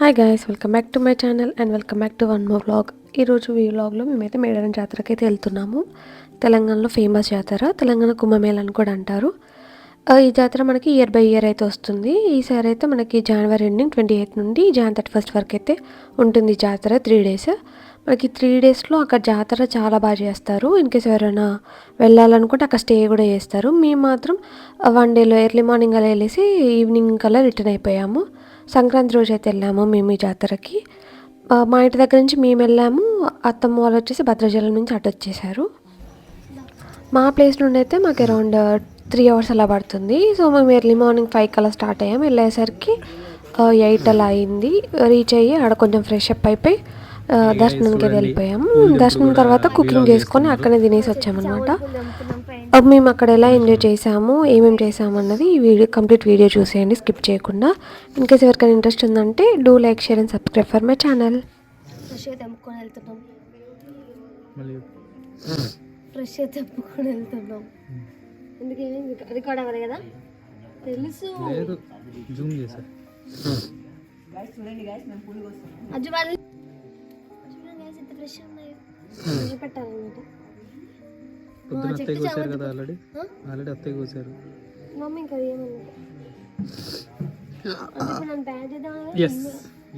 Hi guys welcome back to my channel and welcome back to one more vlog ఈరోజు ఈ వ్లాగ్లో మేమైతే మేడారం జాతరకి అయితే వెళ్తున్నాము. తెలంగాణలో ఫేమస్ జాతర తెలంగాణ కుంభమేళ అని కూడా అంటారు. ఈ జాతర మనకి ఇయర్ బై ఇయర్ అయితే వస్తుంది. ఈసారి అయితే మనకి జనవరి ఎండింగ్ ట్వంటీ ఎయిత్ నుండి జాన్ థర్టీ ఫస్ట్ వరకు అయితే ఉంటుంది జాతర త్రీ డేస్ మనకి త్రీ డేస్లో అక్కడ జాతర చాలా బాగా చేస్తారు. ఇన్కేస్ ఎవరైనా వెళ్ళాలనుకుంటే అక్కడ స్టే కూడా చేస్తారు. మేము మాత్రం వన్ డేలో ఎర్లీ మార్నింగ్ అలా వెళ్ళేసి ఈవినింగ్ కల్లా రిటర్న్ అయిపోయాము. సంక్రాంతి రోజు అయితే వెళ్ళాము మేము ఈ జాతరకి. మా ఇంటి దగ్గర నుంచి మేము వెళ్ళాము అత్తమ్మ వాళ్ళు వచ్చేసి భద్రాచలం నుంచి అటు వచ్చేసారు. మా ప్లేస్ నుండి అయితే మాకు అరౌండ్ త్రీ అవర్స్ అలా పడుతుంది. సో మేము ఎర్లీ మార్నింగ్ ఫైవ్ కల్లా స్టార్ట్ అయ్యాము. వెళ్ళేసరికి ఎయిట్ అలా అయింది. రీచ్ అయ్యి ఆడ కొంచెం ఫ్రెష్ అప్ అయిపోయి దర్శనంకి అయితే వెళ్ళిపోయాము. దర్శనం తర్వాత కుకింగ్ చేసుకొని అక్కడే తినేసి వచ్చామన్నమాట. అప్పుడు మేము అక్కడ ఎలా ఎంజాయ్ చేసాము ఏమేమి చేసాము అన్నది ఈ వీడియో కంప్లీట్ వీడియో చూసేయండి స్కిప్ చేయకుండా. ఇన్కేస్ ఎవరికైనా ఇంట్రెస్ట్ ఉందంటే do like share and subscribe for my channel fresh వెళ్తున్నాం. మళ్ళీ ఫ్రెష్ తెంపుకొని వెళ్తున్నాం. ఎందుకు ఏమైంది? రికార్డ్ అవ్వాలి కదా? తెలుసు. లేదు జూమ్ చేశా అజ్జు పొద్దున అత్తయ్య చెట్టు కోసారు చామంతి కదా ఆల్రెడీ ఆ? ఆల్రెడీ అత్తయ్య కోసారు మమ్మీ ఇంకా ఏమన్నది అంటే ఇప్పుడు నన్ను బ్యాన్ చేద్దాం ఎస్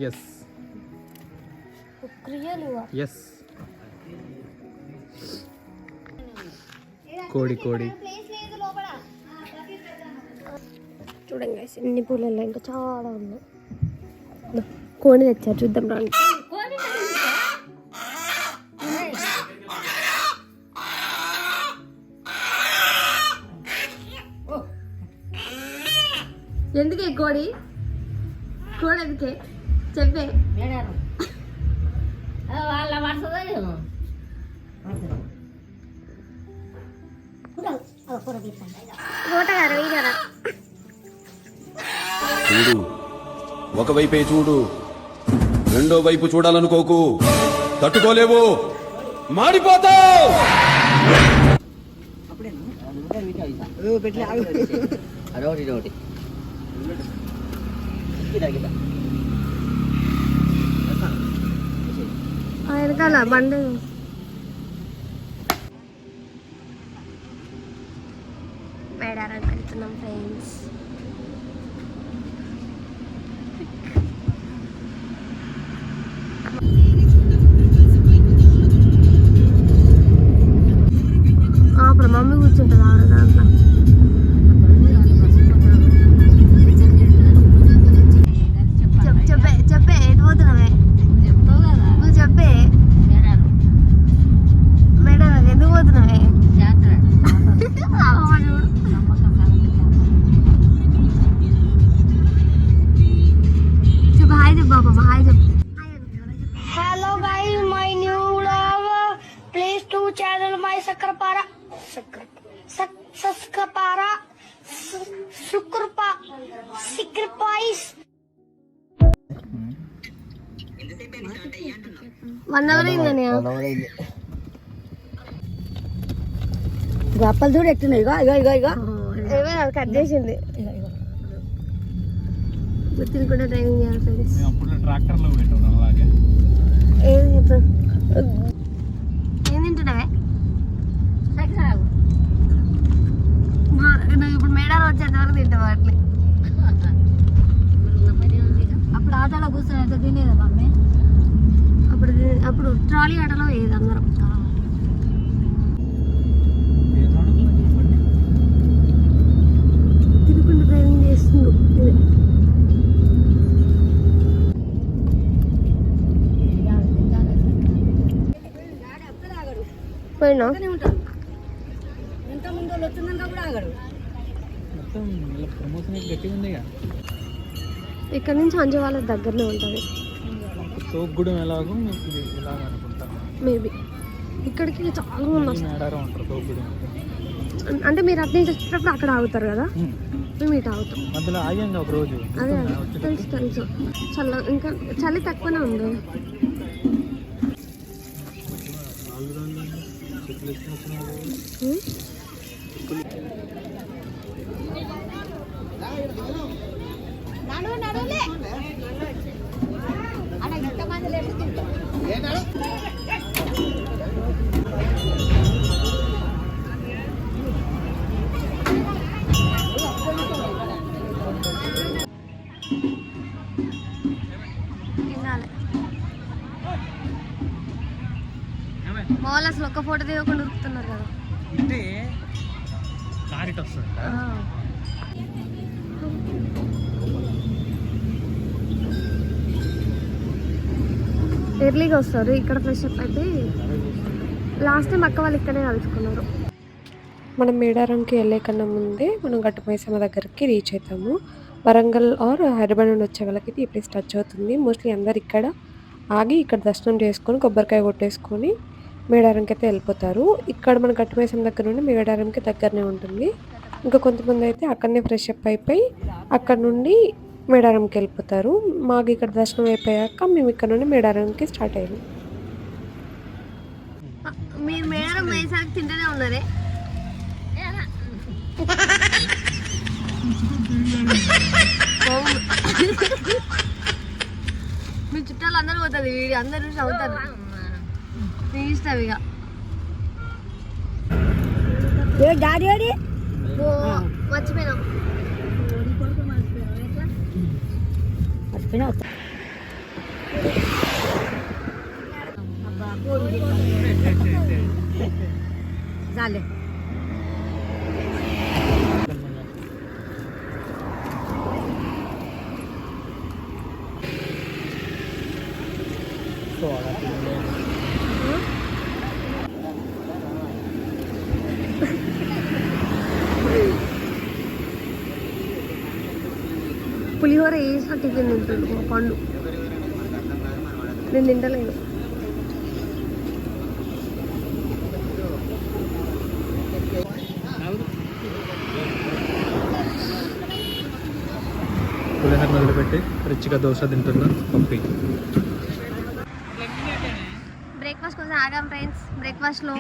ఎస్ క్రియలు ఎస్ కోడి కోడి చూడండి guys, ఎన్ని పూలలో ఇంకా చాలా ఉన్నాయి దో, కోడి తెచ్చారు చూద్దాం రండి ఎందుకే కోడి కోడి ఎందుకే చెప్పే వాళ్ళ పడుతుందో చూడు. ఒకవైపే చూడు. రెండో వైపు చూడాలనుకోకు. తట్టుకోలేవు. మాడిపోతావు. అదొకటి എടുക്കാല്ല പണ്ട്. വേടാറാണ് ഫ്രണ്ട്സ് Sacrifice. వన్ అవర్ అయిందని గప్పలు చూడు ఎట్టున్నాయి ఇగో ఇగో ఇగో ఇగో. కట్ చేసింది. తినకుండా డ్రైవింగ్ చేయాలి ఫ్రెండ్స్. అప్పుడు ట్రాక్టర్లో పెట్టాను అలాగే. ఏం తింటున్నావే? ఇప్పుడు- మేడాలు వచ్చేంత వరకు తింటావు వాటిని అప్పుడు ఆటోలో కూర్చొని ఎంత తినేదా మమ్మీ. అప్పుడు అప్పుడు ట్రాలీ ఆటలో ఏది అందరం. తినకుండా డ్రైవింగ్ చేస్తుండు ఇది. పోయినా? ఎంత ముందు వచ్చిందంటే కూడా ఆగడు మొత్తం ప్రమోషన్ గట్టిగా ఉంది ఇక్కడ నుంచి అంజు వాళ్ళ దగ్గరనే ఉంటుంది. తోపుగూడెం ఎలాగో మీకు ఇలాగ అనుకుంటా. మేబీ. ఇక్కడికి చాలా మంది వస్తారు అంటే మీరు అటు నుంచి వచ్చేటప్పుడు అక్కడ ఆగుతారు కదా. మేము ఇటు ఆగుతాం. మధ్యలో ఆగాం ఒక రోజు. అదే అదే. తెలుసు తెలుసు. చల్ల ఇంకా చలి తక్కువనే ఉంది. చెట్లు நடுவு நடுவுல ஆனா இந்த மாதிரி మోల్ అసలు ఒక్క ఫోటో తీయకుండా ఉరుకుతున్నారు కదా ఎర్లీగా వస్తారు. ఇక్కడ ఫ్రెష్ అప్ అయితే లాస్ట్ టైం అక్క వాళ్ళు ఇక్కడే కలుసుకున్నారు మనం మేడారంకి వెళ్ళే కన్నా ముందే మనం గట్టుమైసమ్మ దగ్గరికి రీచ్ అవుతాము. వరంగల్ ఆర్ హైదరాబాద్ నుండి వచ్చే వాళ్ళకి ఈ ప్లేస్ టచ్ అవుతుంది. మోస్ట్లీ అందరు ఇక్కడ ఆగి ఇక్కడ దర్శనం చేసుకొని కొబ్బరికాయ కొట్టేసుకొని మేడారంకి అయితే వెళ్ళిపోతారు. ఇక్కడ మన గట్టుమైసమ్మ దగ్గర నుండి మేడారంకి దగ్గరనే ఉంటుంది. ఇంకా కొంతమంది అయితే అక్కడనే ఫ్రెష్ అప్ అయిపోయి అక్కడ నుండి మేడారంకి వెళ్ళిపోతారు. మాకు ఇక్కడ దర్శనం అయిపోయాక మేము ఇక్కడ నుండి మేడారంకి స్టార్ట్ అయ్యాము. మీరు మేడం వేసాక తింటూనే ఉన్నారే? మీ చుట్టాలు అందరూ పోతుంది వీడియో అందరూ చూసి అవుతారు. మీ ఇష్టం ఇక. డాడీ ఓ, మర్చిపోయినాం మర్చిపోయినా చాలే సో అలా తినలేదు. పులిహోర వేసిన టిఫిన్ తింటుండు మా పండు. నేను తింటలేను పులిహోర మొదలుపెట్టి రిచ్గా దోశ తింటున్నా పంపి. బ్రేక్ఫాస్ట్ కోసం ఆగాం ఫ్రెండ్స్ బ్రేక్ఫాస్ట్లో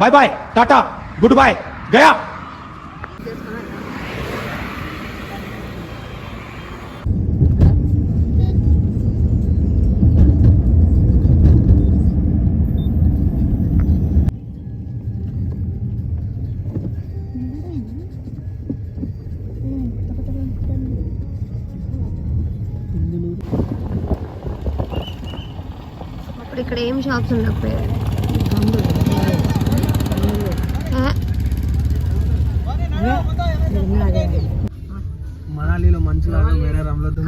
బాయ్ బాయ్ టాటా గుడ్ బాయ్ గయా అప్పుడు ఇక్కడ ఏం షాప్స్ ఉండకపోయాయి?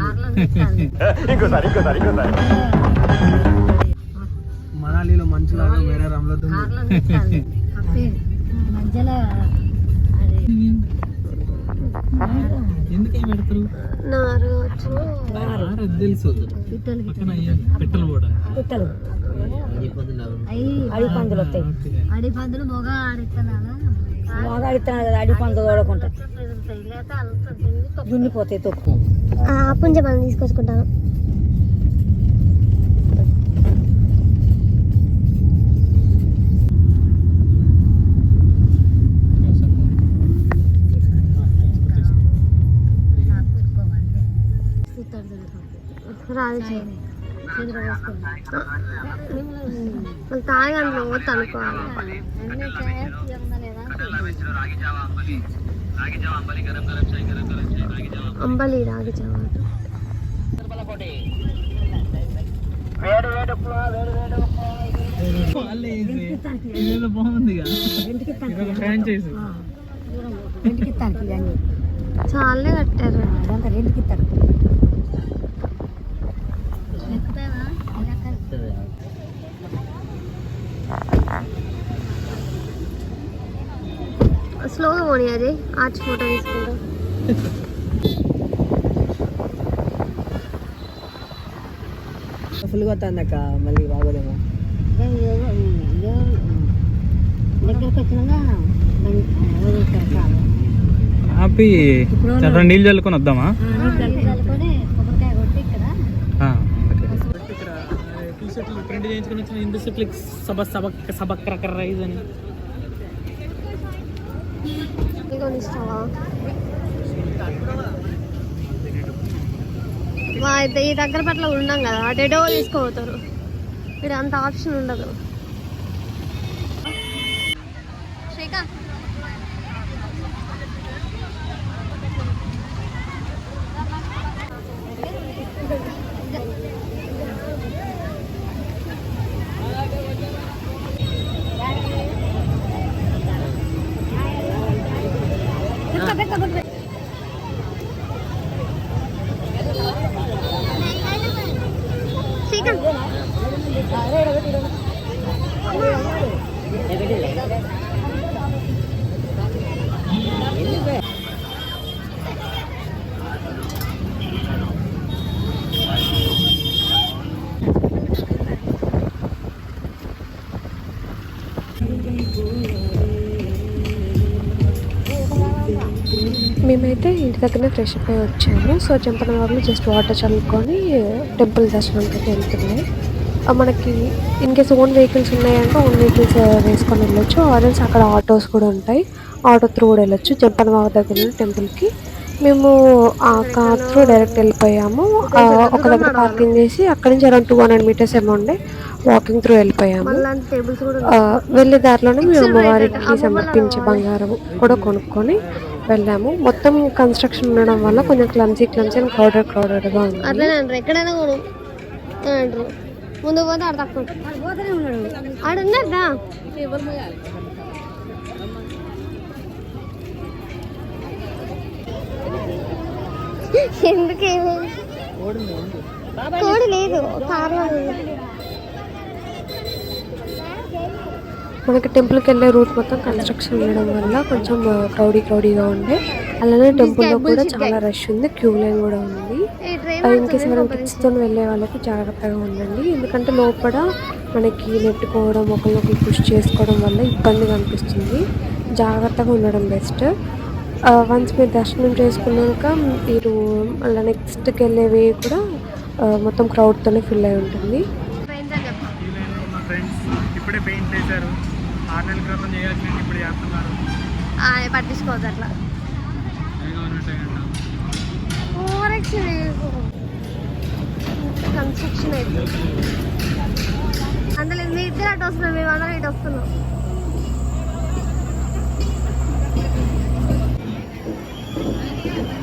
వేరే రమ్లతుంది మనాలిలో మంచులాగా వేరే మధ్యలో ఎందుకు పెడతారు? తెలుసు పక్కన అయ్యాలి పెట్టలు కూడా. పుట్టలు. అవి అడి పందులు వస్తాయి. అడి పందులు మొగ ఆడిస్తున్నాను బాగా అడుగుతున్నాడు కదా అడి పందులు తోడకుండా దున్నిపోతాయి తొక్కు. పుంజ మనం తీసుకొచ్చుకుంటాను. రాదు. మళ్ళీ తాగండి పోతే అనుకోవాలి. అంబలి రాగి జావా చాలే కట్టారు. రెండుకి ఇస్తాను స్లోగా పోనీ అది ఆర్చ్ ఫోటో తీసుకుంటాం ఫుల్గా వస్తుందక్క మళ్ళీ బాగోదేమో. దగ్గరికి వచ్చినాక ఆపి రెండు నీళ్ళు చల్లుకొని వద్దామా? ప్రింట్ చేయించుకొని వచ్చిన హిందూ షర్ట్లు సబ సబక్ సబక్ రకర రైజ్ అని. ఇష్టమా? అయితే ఈ దగ్గర పట్ల ఉన్నాం కదా అటేటో తీసుకోపోతారు. మీరు అంత ఆప్షన్ ఉండదు శ్రీకాంత్ శ్రీకాంత్ మేమైతే ఇంటి దగ్గరనే ఫ్రెష్ అప్ అయి వచ్చాము. సో చెంపన వాళ్ళు జస్ట్ వాటర్ చల్లుకొని టెంపుల్ దర్శనానికి అయితే వెళ్తున్నాయి మనకి ఇన్ కేస్ ఓన్ వెహికల్స్ ఉన్నాయంటే ఓన్ వెహికల్స్ వేసుకొని వెళ్ళొచ్చు. ఆర్ఎల్స్ అక్కడ ఆటోస్ కూడా ఉంటాయి. ఆటో త్రూ కూడా వెళ్ళొచ్చు. జంపన బాబు దగ్గర నుండి టెంపుల్కి మేము ఆ కార్ త్రూ డైరెక్ట్ వెళ్ళిపోయాము. ఒక దగ్గర పార్కింగ్ చేసి అక్కడి నుంచి అరౌండ్ టూ హండ్రెడ్ మీటర్స్ ఏమో ఉండే. వాకింగ్ త్రూ వెళ్ళిపోయాము. అలాంటి టేబుల్స్ కూడా ఆ, వెళ్ళే దారిలోనే మేము అమ్మవారికి సమర్పించే బంగారం కూడా కొనుక్కొని వెళ్ళాము. మొత్తం కన్స్ట్రక్షన్ ఉండడం వల్ల కొంచెం క్లమ్సీ క్లమ్సీ అండ్ క్రౌడెడ్ క్రౌడెడ్గా ఉంది. అట్లనే ఎక్కడైనా కొను అని అంటారు. ముందు పోతే ఆడ తక్కువ పోతూనే ఉన్నాడు ఆడ ఉన్నారా ఎందుకు? కోడి లేదు కార్లో ఉంది. మనకి టెంపుల్కి వెళ్ళే రూట్ మొత్తం కన్స్ట్రక్షన్ ఉండడం వల్ల కొంచెం క్రౌడీ క్రౌడీగా ఉండే. అలానే టెంపుల్లో కూడా చాలా రష్ ఉంది క్యూ లైన్ కూడా ఉంది. ఈ ట్రైన్ ఇన్ కేసు ఎవరైనా కిడ్స్తో వెళ్ళే వాళ్ళకి జాగ్రత్తగా ఉండండి. ఎందుకంటే లోపల మనకి నెట్టుకోవడం ఒకరినొకరు పుష్ చేసుకోవడం వల్ల ఇబ్బందిగా అనిపిస్తుంది జాగ్రత్తగా ఉండడం బెస్ట్. వన్స్ మీరు దర్శనం చేసుకున్నాక మీరు మళ్ళీ నెక్స్ట్కి వెళ్ళేవి కూడా మొత్తం క్రౌడ్తోనే ఫిల్ అయి ఉంటుంది. ఇప్పుడే పెయింట్ వేశారు. ఆరు క్రితం ఇప్పుడు చేస్తున్నారు. పట్టించుకోవద్దు అట్లా. కన్స్ట్రక్షన్ అయితే అందులో మీ ఇద్దరు అటు వస్తున్నాం మేము అందరం ఇటు వస్తున్నాం.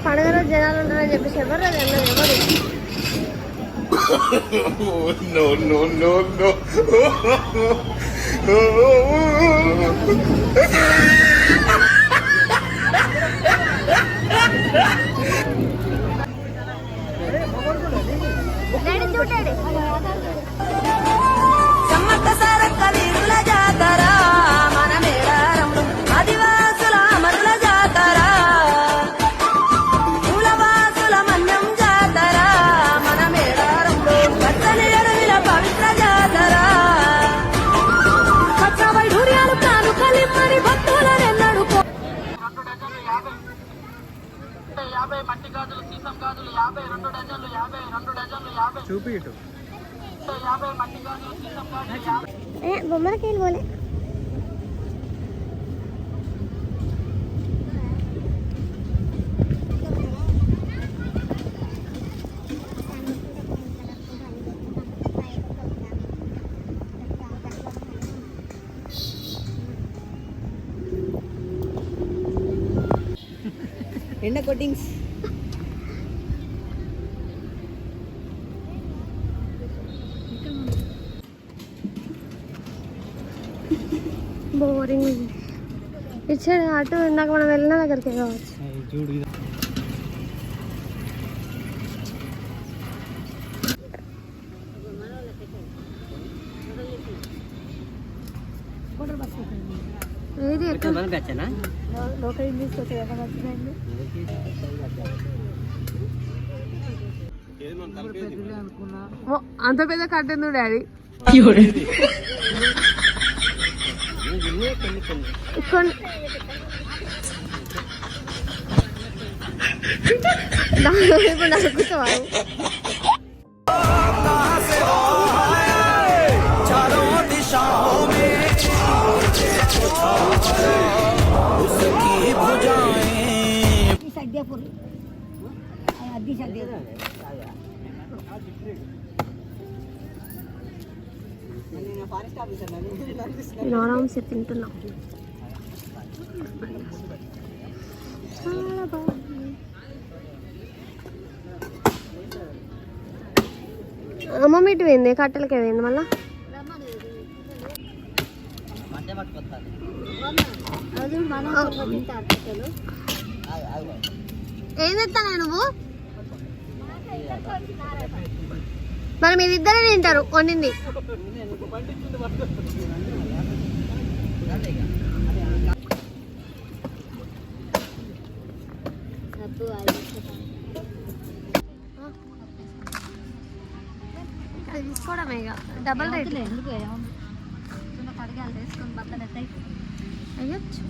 పండుగ రోజు జనాలు ఉంటారని చెప్పేసి ఎవరు అది అన్నది ఎవరు? డాడీ చూడండి ചൂട്ടാട് యాభై చూపి ఇటు యాభై మట్టి గాజులు సీసం గాజులు యాభై బొమ్మలకి వెళ్ళి పోలే ఎండ కొట్టింగ్స్ బోరింగ్ ఇచ్చాడు అటు ఇందాక మనం వెళ్ళిన దగ్గరికి కావచ్చు ఏది ఎక్కడ? లోకల్ కదా వచ్చిందండి అంత పెద్ద కట్టెందు డాడీ. కొన్ని దానిలో ఇప్పుడు నాకు కూర్చోవాలి నేను ఫారెస్ట్ ఆఫీసర్ నాకు నేను ఆరామ్సే తింటున్నా. చాలా బాగుంది. అమ్మమ్మ ఇటు పోయింది కట్టెలకి పోయింది మళ్ళా? ఏం తెస్తానే నువ్వు? మరి మీరిద్దరే తింటారు వండింది. తీసుకోవడమే ఇక. Double rate అయ్యొచ్చు.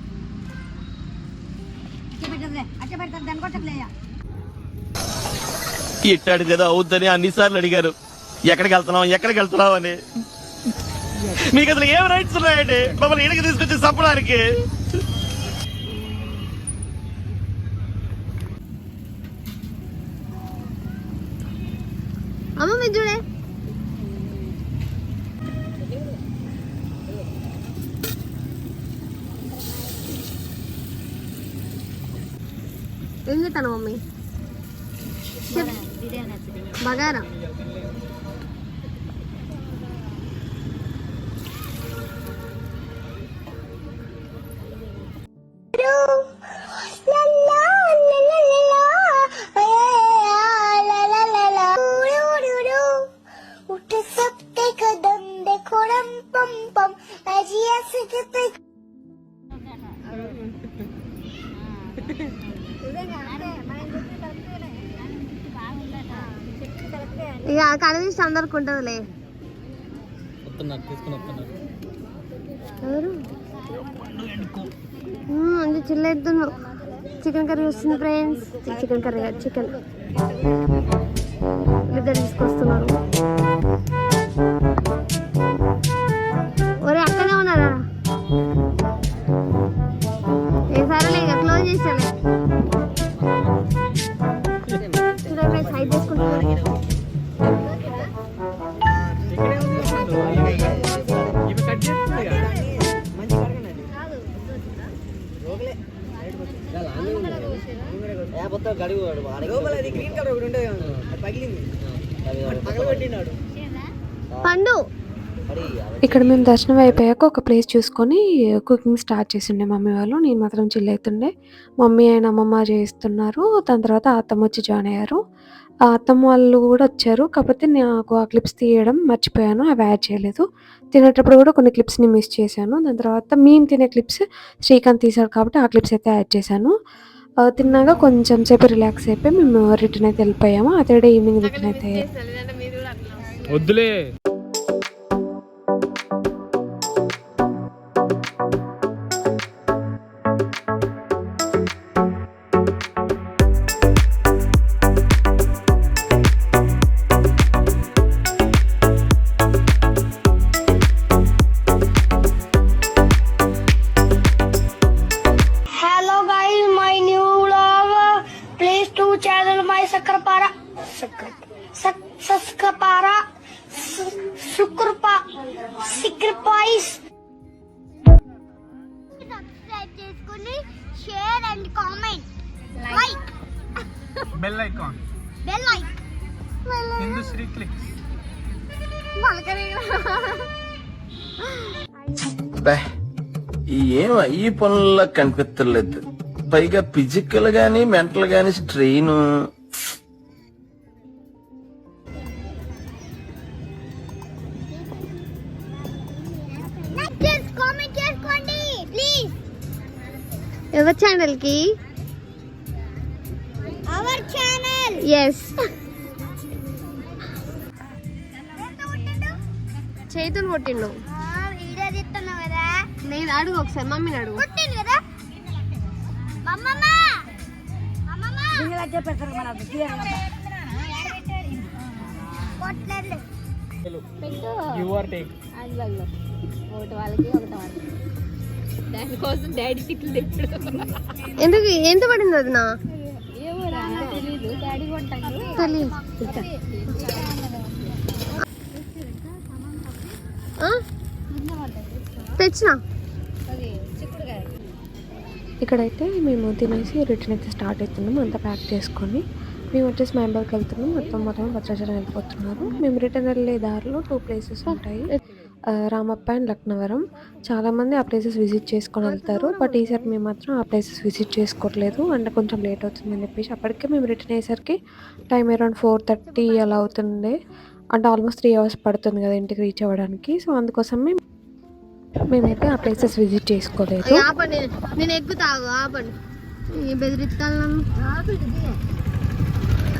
ఇట్టాడు కదా అవుద్దని అన్నిసార్లు అడిగారు. ఎక్కడికి వెళ్తున్నాం ఎక్కడికి వెళ్తున్నాం అని? మీకు అసలు ఏం రైట్స్ ఉన్నాయండి? మమ్మల్ని ఇడికి తీసుకొచ్చి చంపడానికి. అమ్మ మీరు చూడే. ఏం చేస్తాను మమ్మీ. బగారా. కనిపిస్తే అందరికి ఉంటుందిలే. ఎవరు? అది చిల్లేద్దును చికెన్ కర్రీ వస్తుంది ఫ్రెండ్స్. చికెన్ కర్రీ కాదు చికెన్. ఇద్దరు తీసుకొస్తున్నారు. ఇక్కడ మేము దర్శనం అయిపోయాక ఒక ప్లేస్ చూసుకొని కుకింగ్ స్టార్ట్ చేసిండే మమ్మీ వాళ్ళు. నేను మాత్రం చిల్ అవుతుండే మమ్మీ అండ్ అమ్మమ్మ చేస్తున్నారు దాని తర్వాత అత్తమ్మ వచ్చి జాయిన్ అయ్యారు. ఆ అత్తమ్మ వాళ్ళు కూడా వచ్చారు. కాకపోతే నాకు ఆ క్లిప్స్ తీయడం మర్చిపోయాను. అవి యాడ్ చేయలేదు. తినేటప్పుడు కూడా కొన్ని క్లిప్స్ని మిస్ చేశాను. దాని తర్వాత మేము తినే క్లిప్స్ శ్రీకాంత్ తీశాడు కాబట్టి ఆ క్లిప్స్ అయితే యాడ్ చేశాను. తిన్నాక కొంచెం సేపు రిలాక్స్ అయిపోయి మేము రిటర్న్ అయితే వెళ్ళిపోయాము. అదే డే ఈవినింగ్ రిటర్న్ అయితే వద్దులే. పనుల్లో కనిపించలేదు పైగా ఫిజికల్ గానీ మెంటల్ గానీ స్ట్రెయిన్ లైక్ కామెంట్ చేసుకోండి ప్లీజ్ ఎవరి ఛానల్కి అవర్ ఛానల్ ఎస్ చేతులు కొట్టిండు కదా నేను అడుగు ఒకసారి మమ్మీని అడుగు. మమ్మమ్మ మమ్మమ్మ కొట్టలేదు యువర్ టేక్ ఎందుకు ఎంత పడింది అది నా? తెచ్చినా? ఇక్కడైతే మేము తినేసి రిటర్న్ అయితే స్టార్ట్ అవుతున్నాం. అంతా ప్యాక్ చేసుకొని మేము వచ్చేసి మెంబర్కి వెళ్తున్నాం. మొత్తం మొత్తం భద్రాచలం వెళ్ళిపోతున్నారు. మేము రిటర్న్ వెళ్ళే దారిలో టూ ప్లేసెస్ ఉంటాయి. రామప్ప అండ్ లక్నవరం. చాలామంది ఆ ప్లేసెస్ విజిట్ చేసుకొని వెళ్తారు. బట్ ఈసారి మేము మాత్రం ఆ ప్లేసెస్ విజిట్ చేసుకోవట్లేదు అంటే కొంచెం లేట్ అవుతుందని చెప్పేసి అప్పటికే మేము రిటర్న్ అయ్యేసరికి టైం అరౌండ్ ఫోర్ థర్టీ అలా అవుతుంది అంటే ఆల్మోస్ట్ త్రీ అవర్స్ పడుతుంది కదా ఇంటికి రీచ్ అవ్వడానికి. సో అందుకోసం మేము మేమైతే ఆ ప్లేసెస్ విజిట్ చేసుకోలేదు. ఆపండి. నేను ఎక్కుతాగు ఆపండి. ఈ బెదిరిస్తాను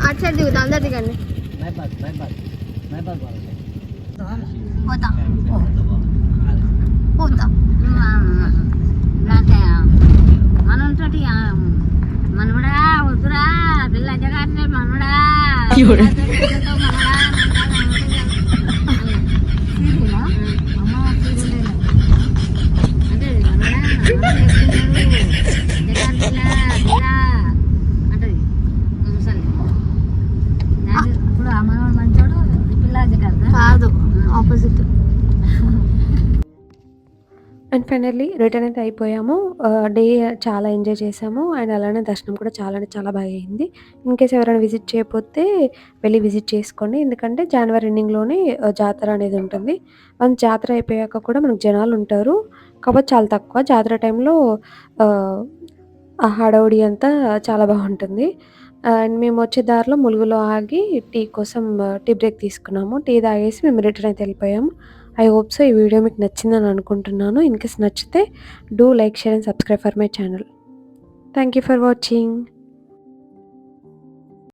అటు సైడ్ దిగుతా అందరు దిగండి. పోతా. పోతా. మనతోటి మనవడా వద్దురా పిల్ల జగాట్లే మనవడా. ఇప్పుడు కాదు ఆపోజిట్ అండ్ ఫైనల్లీ రిటర్న్ అయితే అయిపోయాము. డే చాలా ఎంజాయ్ చేసాము అండ్ అలానే దర్శనం కూడా చాలా అంటే చాలా బాగా అయింది. ఇన్ కేస్ ఎవరైనా విజిట్ చేయకపోతే వెళ్ళి విజిట్ చేసుకోండి. ఎందుకంటే జనవరి ఎండింగ్లోనే జాతర అనేది ఉంటుంది. మన జాతర అయిపోయాక కూడా మనకు జనాలు ఉంటారు. కాకపోతే చాలా తక్కువ. జాతర టైంలో ఆ హడావుడి అంతా చాలా బాగుంటుంది. అండ్ మేము వచ్చే దారిలో ములుగులో ఆగి టీ కోసం టీ బ్రేక్ తీసుకున్నాము. టీ తాగేసి మేము రిటర్న్ అయితే వెళ్ళిపోయాము. ఐ హోప్ సో ఈ వీడియో మీకు నచ్చిందని అనుకుంటున్నాను. ఇన్ కేస్ నచ్చితే do like share and subscribe for my channel. Thank you for watching.